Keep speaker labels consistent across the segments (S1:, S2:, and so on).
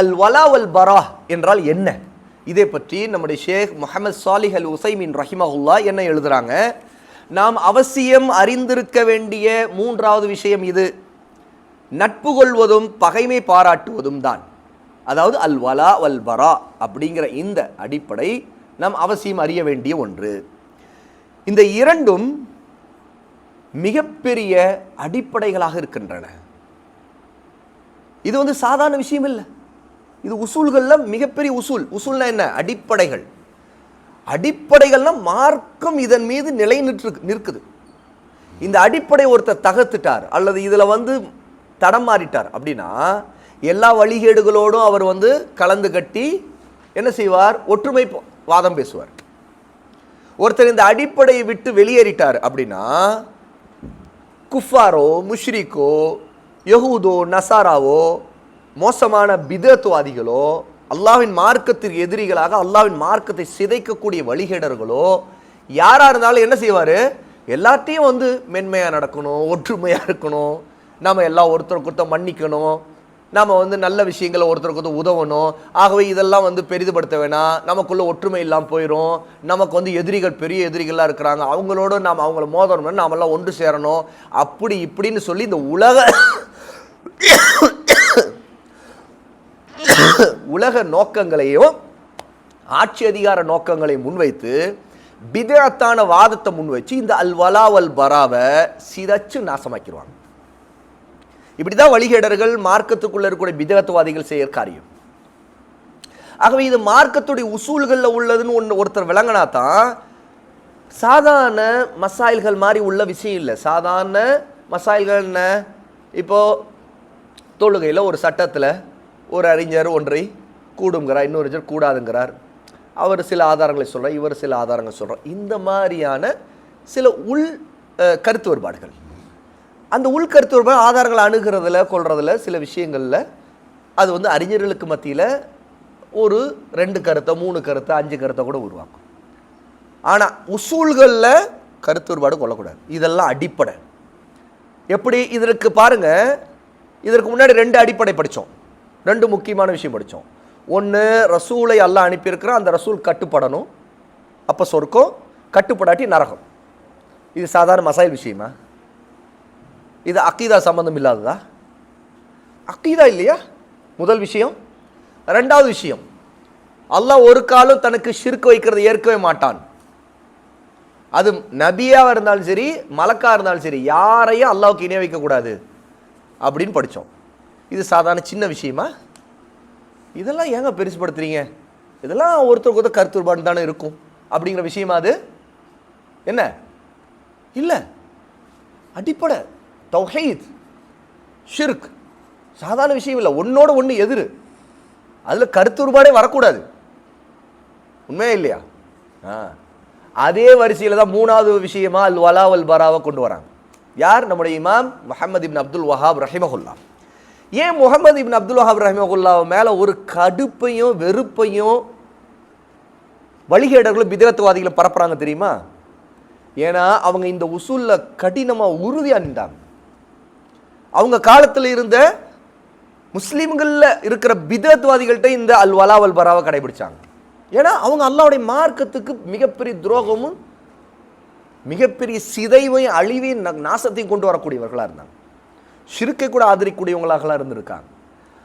S1: அல் வலா வல் பரா என்றால் என்ன? இதை பற்றி நம்முடைய ஷேக் முகமது சாலிஹ் அல் உசைமின் ரஹிமஹுல்லா என்ன எழுதுறாங்க? நாம் அவசியம் அறிந்திருக்க வேண்டிய மூன்றாவது விஷயம் இது. நட்பு கொள்வதும் பகைமை பாராட்டுவதும் தான். அதாவது அல் வலா வல் பரா அப்படிங்கிற இந்த அடிப்படை நாம் அவசியம் அறிய வேண்டிய ஒன்று. இந்த இரண்டும் மிகப்பெரிய அடிப்படைகளாக இருக்கின்றன. இது வந்து சாதாரண விஷயம் இல்லை. இது உசூல்களில் மிகப்பெரிய உசூல். உசூல்னா என்ன? அடிப்படைகள். அடிப்படைகள்னா மார்க்கம் இதன் மீது நிலை நிற்று நிற்குது. இந்த அடிப்படை ஒருத்தர் தகர்த்துட்டார் அல்லது இதில் வந்து தடம் மாறிட்டார் அப்படின்னா எல்லா வழிகேடுகளோடும் அவர் வந்து கலந்து கட்டி என்ன செய்வார்? ஒற்றுமை வாதம் பேசுவார். ஒருத்தர் இந்த அடிப்படையை விட்டு வெளியேறிட்டார் அப்படின்னா குஃபாரோ முஷ்ரிக்கோ யஹூதோ நசாராவோ மோசமான பிதத்துவாதிகளோ அல்லாவின் மார்க்கத்திற்கு எதிரிகளாக அல்லாவின் மார்க்கத்தை சிதைக்கக்கூடிய வழிகேடர்களோ யாராக இருந்தாலும் என்ன செய்வார்? எல்லாத்தையும் வந்து மென்மையாக நடக்கணும் ஒற்றுமையாக இருக்கணும். நம்ம எல்லாம் ஒருத்தருக்கு ஒருத்தர் மன்னிக்கணும். நம்ம வந்து நல்ல விஷயங்களை ஒருத்தருக்கு ஒருத்தர் உதவணும். ஆகவே இதெல்லாம் வந்து பெரிதுபடுத்த வேணாம். நமக்குள்ள ஒற்றுமை இல்லாமல் போயிடும் நமக்கு வந்து எதிரிகள் பெரிய எதிரிகளாக இருக்கிறாங்க. அவங்களோட நாம் அவங்கள மோதணும் நாமெல்லாம் ஒன்று சேரணும். அப்படி இப்படின்னு சொல்லி இந்த உலக உலக நோக்கங்களையும் ஆட்சி அதிகார நோக்கங்களை முன்வைத்து பிதத்தான வாதத்தை முன்வச்சு இந்த அல்வலா வல் பராவை சிதைச்சு நாசமாக்கிடுவாங்க. இப்படிதான் வழிகேடர்கள் மார்க்கத்துக்குள்ள இருக்கக்கூடிய பிதகத்துவாதிகள் செய்யற காரியம். ஆகவே இது மார்க்கத்துடைய உசூல்களில் உள்ளதுன்னு ஒன்று ஒருத்தர் விளங்கினா தான் சாதாரண மசாயில்கள் மாதிரி உள்ள விஷயம் இல்லை. சாதாரண மசாயில்கள் என்ன? இப்போ தொழுகையில் ஒரு சட்டத்தில் ஒரு அறிஞர் ஒன்றை கூடுங்கிறார் இன்னொரு கூடாதுங்கிறார். அவர் சில ஆதாரங்களை சொல்கிறார் இவர் சில ஆதாரங்கள் சொல்கிறார் இந்த மாதிரியான சில உள் கருத்து வேறுபாடுகள். அந்த உள்கருத்து வேறுபாடு ஆதாரங்களை அணுகிறதுல கொள்றதுல சில விஷயங்களில் அது வந்து அறிஞர்களுக்கு மத்தியில் ஒரு ரெண்டு கருத்தை மூணு கருத்தை அஞ்சு கருத்தை கூட உருவாக்கும். ஆனால் உசூல்களில் கருத்து வேறுபாடு கொள்ளக்கூடாது. இதெல்லாம் அடிப்படை. எப்படி? இதற்கு பாருங்க இதற்கு முன்னாடி ரெண்டு அடிப்படை படித்தோம். ரெண்டு முக்கியமான விஷயம் படித்தோம். ஒன்று ரசூலை அல்லாஹ் அனுப்பியிருக்கிறான் அந்த ரசூல் கட்டுப்படணும். அப்போ சொர்க்கம் கட்டுப்படாட்டி நரகம். இது சாதாரண மசாயில் விஷயமா? இது அக்கீதா சம்பந்தம் இல்லாததா? அக்கீதா இல்லையா? முதல் விஷயம். ரெண்டாவது விஷயம். அல்லாஹ் ஒரு காலம் தனக்கு ஷிர்க் வைக்கிறதை ஏற்கவே மாட்டான். அது நபியாக இருந்தாலும் சரி மலக்கா இருந்தாலும் சரி யாரையும் அல்லாவுக்கு இணை வைக்கக்கூடாது. அப்படின்னு படித்தோம் இது சாதாரண சின்ன விஷயமா? இதெல்லாம் ஏங்க பெருசுப்படுத்துறீங்க இதெல்லாம் ஒருத்தருக்கு ஒருத்தர் கருத்துருபாடு தானே இருக்கும். அப்படிங்கிற விஷயமா அது? என்ன? இல்லை. அடிப்படை. தௌஹீத். ஷிர்க். சாதாரண விஷயம் இல்லை. ஒன்னோட ஒன்று எதிர். அதில் கருத்துருபாடே வரக்கூடாது. உண்மையா இல்லையா? ஆ. அதே வரிசையில் தான் மூணாவது விஷயமா அல் வலா அல் பராவை கொண்டு வராங்க. யார்? நம்முடைய இமாம் முஹம்மது இப்னு அப்துல் வஹாப் ரஹிமகுல்லா ஏன் முகமது இப்னு அப்துல் வஹாப் ரஹிமகுல்லா மேலே ஒரு கடுப்பையும் வெறுப்பையும் வழிகேடர்களும் பிதகத்துவாதிகளும் பரப்புறாங்க தெரியுமா? ஏன்னா அவங்க இந்த உசூலில் கடினமாக உறுதியாக நின்றாங்க. அவங்க காலத்தில் இருந்த முஸ்லீம்களில் இருக்கிற பிதத்வாதிகள்கிட்ட இந்த அல் வலா வல் பராவை கடைபிடிச்சாங்க. ஏன்னா அவங்க அல்லாவுடைய மார்க்கத்துக்கு மிகப்பெரிய துரோகமும் மிகப்பெரிய சிதைவையும் அழிவையும் ந- நாசத்தையும் கொண்டு வரக்கூடியவர்களாக இருந்தாங்க. ஷிருக்கை கூட ஆதரிக்கக்கூடியவங்களாகலாம் இருந்திருக்காங்க.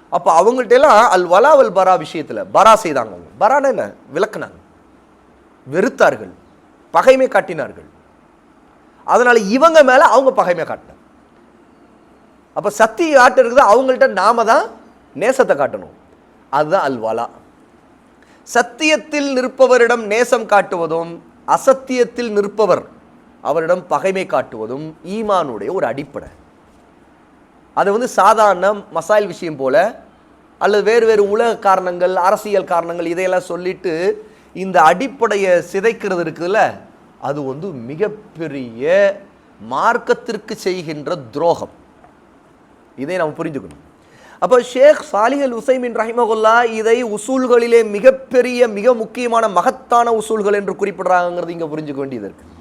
S1: அப்போ அவங்கள்ட்ட எல்லாம் அல் வலாவல் பரா விஷயத்தில் பரா செய்தாங்க அவங்க. பரான என்ன? விளக்குனாங்க. வெறுத்தார்கள். பகைமை காட்டினார்கள். அதனால் இவங்க மேலே அவங்க பகைமை காட்டினாங்க. அப்போ சக்தி ஆட்டம் இருக்குது அவங்கள்ட்ட நாம தான் நேசத்தை காட்டணும். அதுதான் அல்வாலா சத்தியத்தில் நிற்பவரிடம் நேசம் காட்டுவதும் அசத்தியத்தில் நிற்பவர் அவரிடம் பகைமை காட்டுவதும் ஈமானுடைய ஒரு அடிப்படை. அது வந்து சாதாரண மசாயில் விஷயம் போல் அல்லது வேறு வேறு உலக காரணங்கள் அரசியல் காரணங்கள் இதையெல்லாம் சொல்லிட்டு இந்த அடிப்படையை சிதைக்கிறது இருக்குதுல்ல அது வந்து மிகப்பெரிய மார்க்கத்திற்கு செய்கின்ற துரோகம். இதை நாம் புரிஞ்சுக்கணும். அப்போ ஷேக் சாலிஹல் உசைமின் ரஹிமகுல்லா இதை உசூல்களிலே மிகப்பெரிய மிக முக்கியமான மகத்தான உசூல்கள் என்று குறிப்பிடுறாங்கிறது இங்கே புரிஞ்சுக்க வேண்டியது இருக்குது